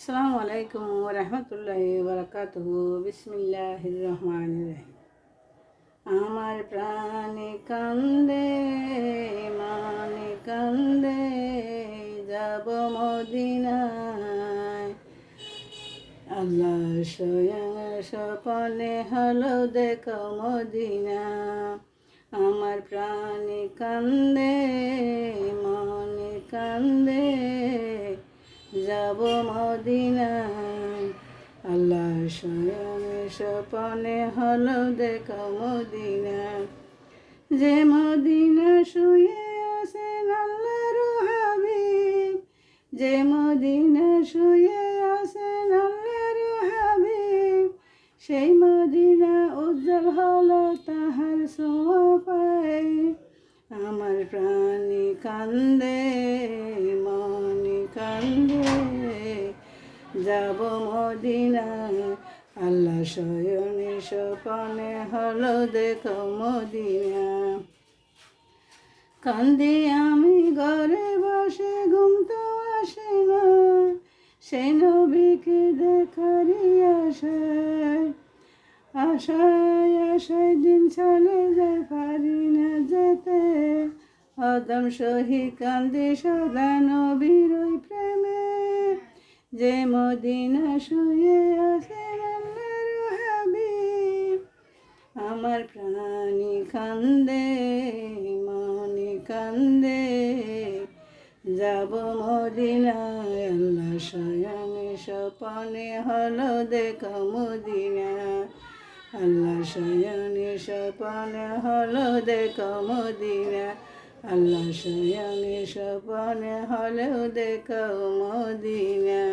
আসসালামু আলাইকুম রহমতুল্লাহ বরকাতুহ বিসমিল্লাহ রহমান রহিম। আমার প্রাণে কান্দে মানে কান্দে, যাব মদিনায়। আল্লাহ স্বয়ং স্বপনে হলো দেখো মদিনা। আমার প্রাণে কান্দে, মনে কান্দে যাব মদিনায়। আল্লাহ স্বয়ং স্বপনে হলো দেখো মদিনা। যে মদিনা শুয়ে আছেন আল্লাহর হাবিব। যে মদিনা শুয়ে আছেন আল্লাহর হাবিব। সেই মদিনা উজ্জ্বল হলো তাহার সোয়া পায় আমার প্রাণী কান্দে। যাব মদিনায় আল্লাহ শয়নে স্বপনে হলো দেখো মদিনা। কান্দি আমি ঘরে বসে, ঘুম তো আসে না। সেই নবীকে দেখারই আশায় আশায় আশায় দিন চলে যায়, পারি না যেতে। অদম সহি কান্দি সদা প্রেমে যে মদিনা শুয়ে আছে আল্লাহর হাবিব আমার প্রাণী কান্দে মনি কান্দে। যাব মদিনায়, আল্লাহ স্বয়ং স্বপনে হলো দেখো মদিনা। আল্লাহ স্বয়ং স্বপনে হলো দেখো মদিনা। আল্লাহ স্বয়ং স্বপনে হলেও দেখো মদিনা।